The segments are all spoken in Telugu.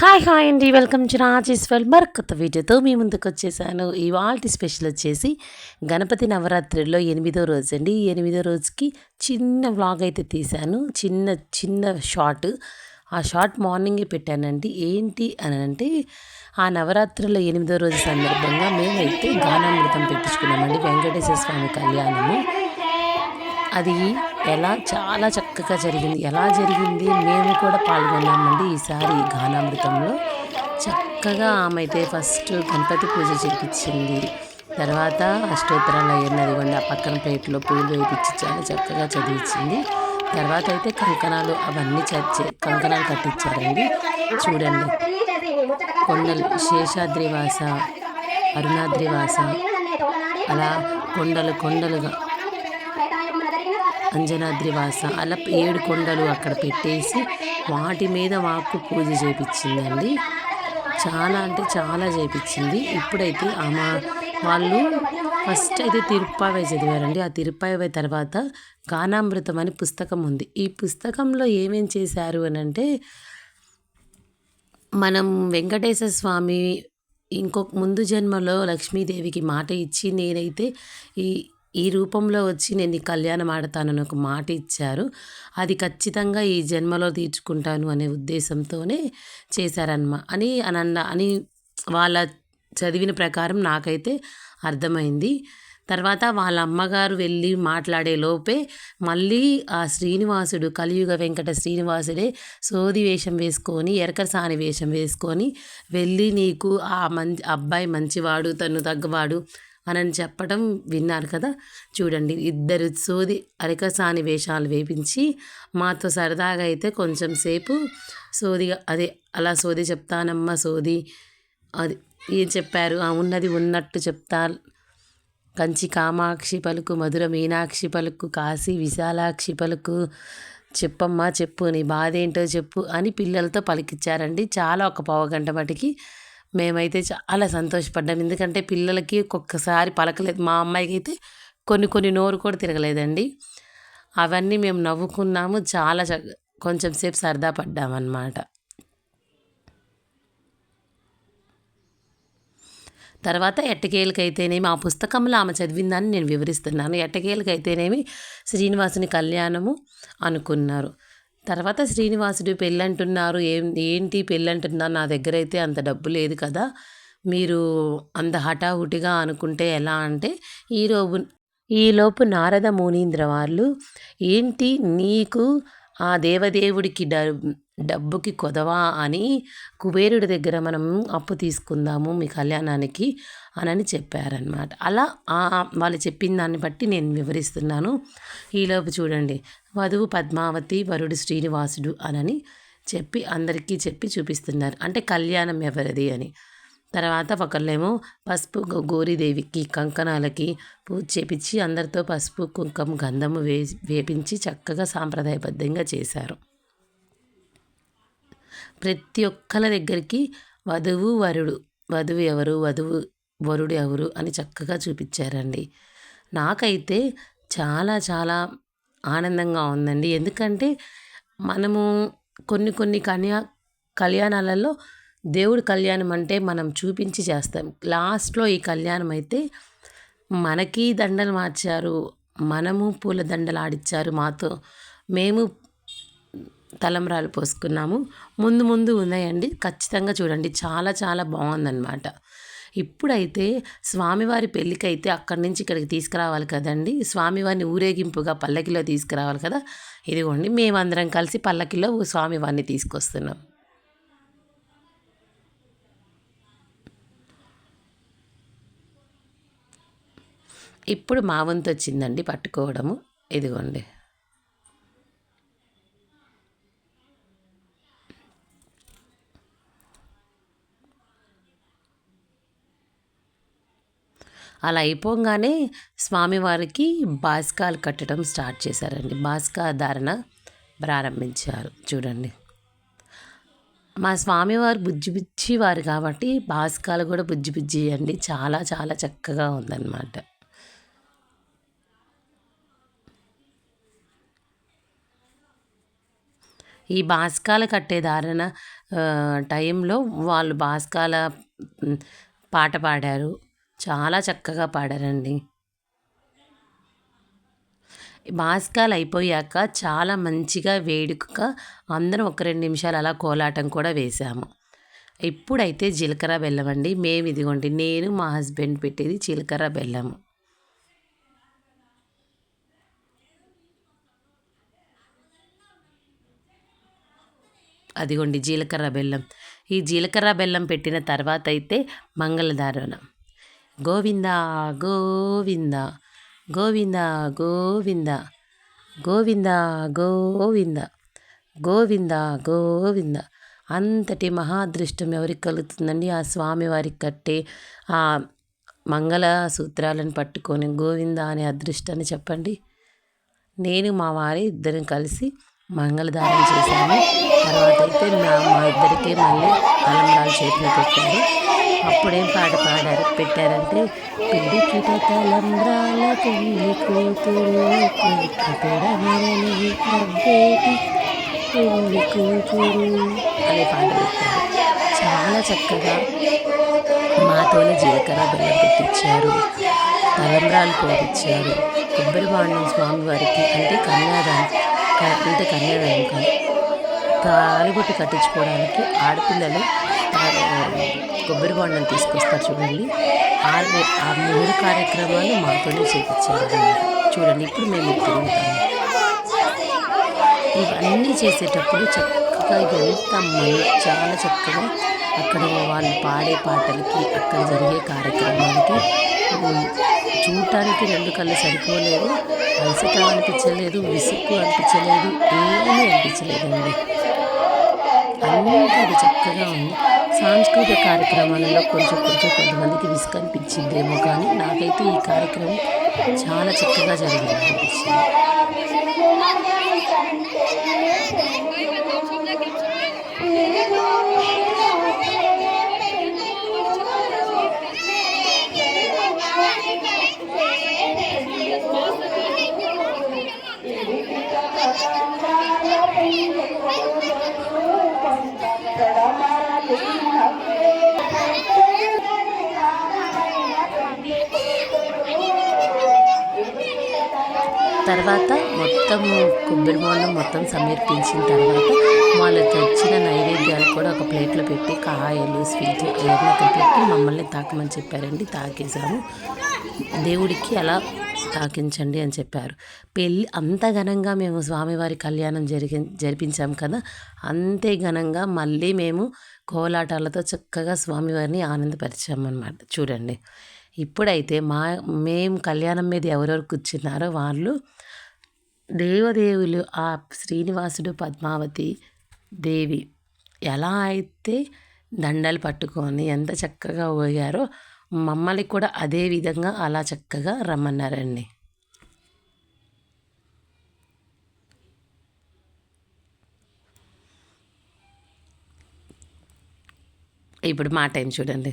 హాయ్ హాయ్ అండి. వెల్కమ్ టు రాజేష్ వెల్మర్ కొత్త వీడియోతో మీ ముందుకు వచ్చేసాను. ఇవాళ స్పెషల్ వచ్చేసి గణపతి నవరాత్రిలో ఎనిమిదో రోజు అండి. ఎనిమిదో రోజుకి చిన్న వ్లాగ్ అయితే తీశాను. చిన్న చిన్న షార్ట్ ఆ షార్ట్ మార్నింగే పెట్టానండి. ఏంటి అని అంటే ఆ నవరాత్రుల ఎనిమిదో రోజు సందర్భంగా మేమైతే గానామృతం పెట్టించుకున్నామండి. వెంకటేశ్వర స్వామి కళ్యాణము. అది ఎలా చాలా చక్కగా జరిగింది. ఎలా జరిగింది? మేము కూడా పాల్గొన్నామండి. ఈసారి గానామృతంలో చక్కగా ఆమె అయితే ఫస్ట్ గణపతి పూజ చేయించింది తర్వాత అష్టోత్తరాలు అయ్యన్నది కూడా ఆ పక్కన ప్లేట్లో పూలు వేయించి చాలా చక్కగా చదివించింది. తర్వాత అయితే కంకణాలు అవన్నీ చచ్చి కంకణాలు కట్టించారండి. చూడండి. కొండలు శేషాద్రివాస అరుణాద్రివాస అలా కొండలు కొండలుగా అంజనాద్రివాస అలా ఏడు కొండలు అక్కడ పెట్టేసి వాటి మీద మాకు పూజ చేపించిందండి. చాలా అంటే చాలా చేపించింది. ఇప్పుడైతే ఆమె వాళ్ళు ఫస్ట్ అయితే తిరుప్పావై చదివారండి. ఆ తిరుప్పావై తర్వాత గానామృతం అని పుస్తకం ఉంది. ఈ పుస్తకంలో ఏమేం చేశారు అని అంటే మనం వెంకటేశ్వర స్వామి ఇంకొక ముందు జన్మలో లక్ష్మీదేవికి మాట ఇచ్చి నేనైతే ఈ ఈ రూపంలో వచ్చి నేను ఈ కళ్యాణం ఆడతానని ఒక మాట ఇచ్చారు. అది ఖచ్చితంగా ఈ జన్మలో తీర్చుకుంటాను అనే ఉద్దేశంతోనే చేశారనమా అని అనన్న అని వాళ్ళ చదివిన ప్రకారం నాకైతే అర్థమైంది. తర్వాత వాళ్ళ అమ్మగారు వెళ్ళి మాట్లాడే లోపే మళ్ళీ ఆ శ్రీనివాసుడు కలియుగ వెంకట శ్రీనివాసుడే సోది వేషం వేసుకొని ఎరకసాని వేషం వేసుకొని వెళ్ళి నీకు ఆ మంచి అబ్బాయి మంచివాడు తను తగ్గవాడు అని చెప్పడం విన్నారు కదా. చూడండి ఇద్దరు సోది అరికసాని వేషాలు వేపించి మాతో సరదాగా అయితే కొంచెం సేపు సోదిగా అదే అలా సోది చెప్తానమ్మా సోది. అది ఏం చెప్పారు? ఉన్నది ఉన్నట్టు చెప్తా. కంచి కామాక్షి పలుకు మధుర మీనాక్షి పలుకు కాశీ విశాలాక్షి పలుకు. చెప్పమ్మా చెప్పు నీ బాధ ఏంటో చెప్పు అని పిల్లలతో పలికిచ్చారండి. చాలా ఒక పావు గంట మటుకి మేమైతే చాలా సంతోషపడ్డాం. ఎందుకంటే పిల్లలకి ఒక్కొక్కసారి పలకలేదు. మా అమ్మాయికి అయితే కొన్ని కొన్ని నోరు కూడా తిరగలేదండి. అవన్నీ మేము నవ్వుకున్నాము. చాలా కొంచెం సేపు సరదా పడ్డామన్నమాట. తర్వాత ఎట్టకేలకైతేనేమి ఆ పుస్తకంలో ఆమె చదివిందని నేను వివరిస్తున్నాను. ఎట్టకేలకైతేనేమి శ్రీనివాసుని కళ్యాణము అనుకున్నారు. తర్వాత శ్రీనివాసుడు పెళ్ళంటున్నారు. ఏం ఏంటి పెళ్ళంటున్నారు నా దగ్గర అయితే అంత డబ్బు లేదు కదా. మీరు అంత హఠాహుటిగా అనుకుంటే ఎలా అంటే ఈరోజు ఈలోపు నారద మునీంద్ర వాళ్ళు ఏంటి నీకు ఆ దేవదేవుడికి డబ్బుకి కొదవా అని కుబేరుడి దగ్గర మనం అప్పు తీసుకుందాము మీ కళ్యాణానికి అని చెప్పారనమాట అలా వాళ్ళు చెప్పిన దాన్ని బట్టి నేను వివరిస్తున్నాను. ఈలోపు చూడండి. వధువు పద్మావతి వరుడు శ్రీనివాసుడు అనని చెప్పి అందరికీ చెప్పి చూపిస్తున్నారు. అంటే కళ్యాణం ఎవరిది అని. తర్వాత ఒకళ్ళేమో పసుపు గోరీదేవికి కంకణాలకి పూజ చేపించి అందరితో పసుపు కుంకుమ గంధము వే వేపించి చక్కగా సాంప్రదాయబద్ధంగా చేశారు. ప్రతి ఒక్కళ్ళ దగ్గరికి వధువు వరుడు. వధువు ఎవరు? వధువు వరుడు ఎవరు? అని చక్కగా చూపించారండి. నాకైతే చాలా చాలా ఆనందంగా ఉందండి. ఎందుకంటే మనము కొన్ని కొన్ని కన్యా కళ్యాణాలలో దేవుడి కళ్యాణం అంటే మనం చూపించి చేస్తాం. లాస్ట్లో ఈ కళ్యాణం అయితే మనకి దండలు మార్చారు. మనము పూల దండలు ఆడిచ్చారు మాతో. మేము తలంబ్రాలు పోసుకున్నాము. ముందు ముందు ఉన్నాయండి. ఖచ్చితంగా చూడండి. చాలా చాలా బాగుందన్నమాట. ఇప్పుడైతే స్వామివారి పెళ్ళికైతే అక్కడి నుంచి ఇక్కడికి తీసుకురావాలి కదండి. స్వామివారిని ఊరేగింపుగా పల్లకిలో తీసుకురావాలి కదా. ఇదిగోండి. మేమందరం కలిసి పల్లకిలో స్వామివారిని తీసుకొస్తున్నాం. ఇప్పుడు మా వంతు వచ్చిందండి పట్టుకోవడము. ఇదిగోండి. అలా అయిపోగానే స్వామివారికి బాస్కాలు కట్టడం స్టార్ట్ చేశారండి. బాస్కా ధారణ ప్రారంభించారు. చూడండి. మా స్వామివారు బుజ్జి బుజ్జి వారు కాబట్టి బాస్కాలు కూడా బుజ్జి బుజ్జి అండి. చాలా చాలా చక్కగా ఉందన్నమాట. ఈ బాస్కాలు కట్టే ధారణ టైంలో వాళ్ళు బాస్కాల పాట పాడారు. చాలా చక్కగా పాడారండి. మాస్కాలు అయిపోయాక చాలా మంచిగా వేడుకగా అందరం ఒక రెండు నిమిషాలు అలా కోలాటం కూడా వేసాము ఇప్పుడైతే జీలకర్ర బెల్లం అండి. మేము ఇదిగోండి నేను మా హస్బెండ్ పెట్టేది జీలకర్ర బెల్లము. అదిగోండి జీలకర్ర బెల్లం. ఈ జీలకర్ర బెల్లం పెట్టిన తర్వాత అయితే మంగళధారణ గోవింద గోవింద గోవింద గోవింద గోవింద గోవింద గోవింద గోవింద. అంతటి మహాదృష్టం ఎవరికి కలుగుతుందండి? ఆ స్వామి వారికి కట్టే ఆ మంగళ సూత్రాలను పట్టుకొని గోవింద అనే అదృష్టాన్ని చెప్పండి. నేను మా వారి ఇద్దరం కలిసి మంగళదానం చేశాము. తర్వాత అయితే మా మా ఇద్దరికి మళ్ళీ తలంబ్రాలు చేతిలో పెట్టారు. అప్పుడేం పాట పాడారు? పెట్టారంటే పిండి కిట తలంబ్రాల పెళ్ళి కూతురు పిండి కూతురు అనే పాట పెట్టారు. చాలా చక్కగా మాతోనే జీలకర్ర బెల్లం పెట్టించారు తలంబ్రాలు పోపించారు కొబ్బరి బాండం స్వామివారికి అంటే కన్యాదానం అంటే కన్యాదానం కాదు తాలిబొట్టు కట్టించుకోవడానికి ఆడపిల్లలు కొబ్బరి బాండం తీసుకొస్తారు చూడండి. ఆ ఆ మూడు కార్యక్రమాలు మాతోనే చేయించారు చూడండి ఇప్పుడు మేము తిరుగుతాము ఇవన్నీ చేసేటప్పుడు చక్కగా ఎంత మంది చాలా చక్కగా అక్కడ వాళ్ళు పాడే పాటలకి అక్కడ జరిగే కార్యక్రమాలకి చూడటానికి రెండు కళ్ళు సరిపోలేదు అలసట అనిపించలేదు విసుక్కు అనిపించలేదు ఏమీ అనిపించలేదండి. అన్నీ అది చక్కగా ఉంది. సాంస్కృతిక కార్యక్రమాలలో కొంచెం కొంచెం కొంతమందికి విసుకనిపించిందేమో కానీ నాకైతే ఈ కార్యక్రమం చాలా చక్కగా జరిగింది అనిపించింది తర్వాత మొత్తం కొబ్బరి బోండం మొత్తం సమర్పించిన తర్వాత వాళ్ళకి వచ్చిన నైవేద్యాలు కూడా ఒక ప్లేట్లో పెట్టి కాయలు స్వీట్లు ఏమైనా పెట్టి మమ్మల్ని తాకమని చెప్పారండి. తాకేసాము దేవుడికి అలా తాకించండి అని చెప్పారు. పెళ్ళి అంత ఘనంగా మేము స్వామివారి కళ్యాణం జరిగి జరిపించాం కదా అంతే ఘనంగా మళ్ళీ మేము కోలాటాలతో చక్కగా స్వామివారిని ఆనందపరిచామన్నమాట. చూడండి. ఇప్పుడైతే మా మేము కళ్యాణం మీద ఎవరెవరు కూర్చున్నారో వాళ్ళు దేవదేవులు ఆ శ్రీనివాసుడు పద్మావతి దేవి ఎలా అయితే దండలు పట్టుకొని ఎంత చక్కగా పోయారో మమ్మల్ని కూడా అదే విధంగా అలా చక్కగా రమ్మన్నారండి. ఇప్పుడు మా టైం చూడండి.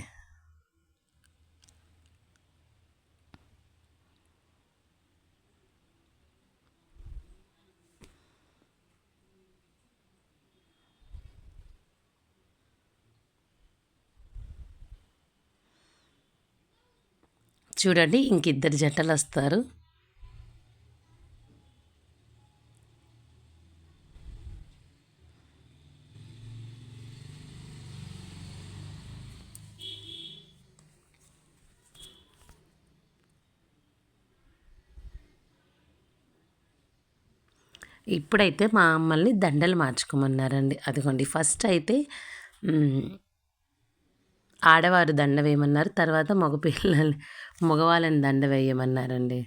చూడండి ఇంక ఇద్దరు జంటలు వస్తారు. ఇప్పుడైతే మా అమ్మల్ని దండలు మార్చుకోమన్నారండి. అదిగోండి ఫస్ట్ అయితే ఆడవారు దండ వేయమన్నారు తర్వాత మగపిల్లలు మగవాళ్ళని దండ వేయమన్నారండి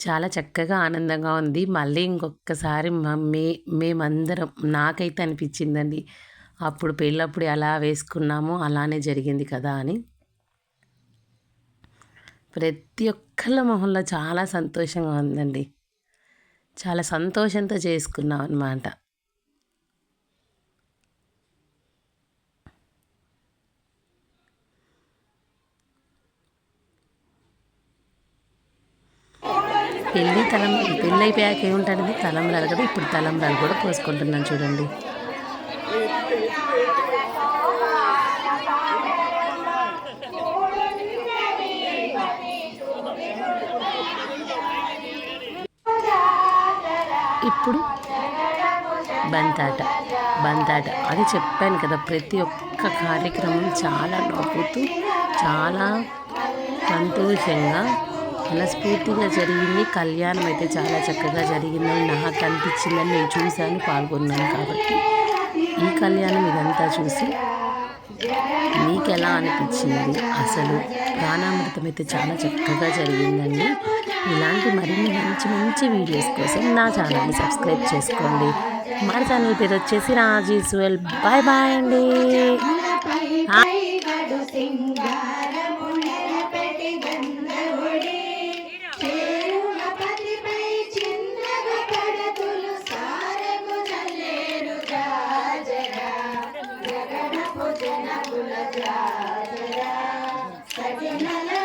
చాలా చక్కగా ఆనందంగా ఉంది. మళ్ళీ ఇంకొకసారి మే మేమందరం నాకైతే అనిపించిందండి అప్పుడు పెళ్ళప్పుడు ఎలా వేసుకున్నామో అలానే జరిగింది కదా అని. ప్రతి ఒక్కళ్ళ మొహంలో చాలా సంతోషంగా ఉందండి. చాలా సంతోషంతో చేసుకున్నాం అనమాట పెళ్ళి తలం పెళ్ళి అయిపోయాక ఏముంటుంది? తలంబ్రాలు కదా ఇప్పుడు తలంబ్రాలు కూడా పోసుకుంటున్నాను చూడండి. ఇప్పుడు బంతాట బంతాట. అది చెప్పాను కదా ప్రతి ఒక్క కార్యక్రమం చాలా నవ్వుతూ చాలా సంతోషంగా మనస్ఫూర్తిగా జరిగింది. కళ్యాణం అయితే చాలా చక్కగా జరిగిందని నాకు అనిపించిందని నేను చూశాను పాల్గొన్నాను కాబట్టి. ఈ కళ్యాణం ఇదంతా చూసి మీకు ఎలా అనిపించింది? అసలు ప్రాణామృతం అయితే చాలా చక్కగా జరిగిందండి. ఇలాంటి మరిన్ని మంచి మంచి వీడియోస్ కోసం నా ఛానల్ని సబ్స్క్రైబ్ చేసుకోండి. మన ఛానల్ పేరు వచ్చేసి రాజీస్వెల్ బాయ్ బాయ్ అండి. Yeah.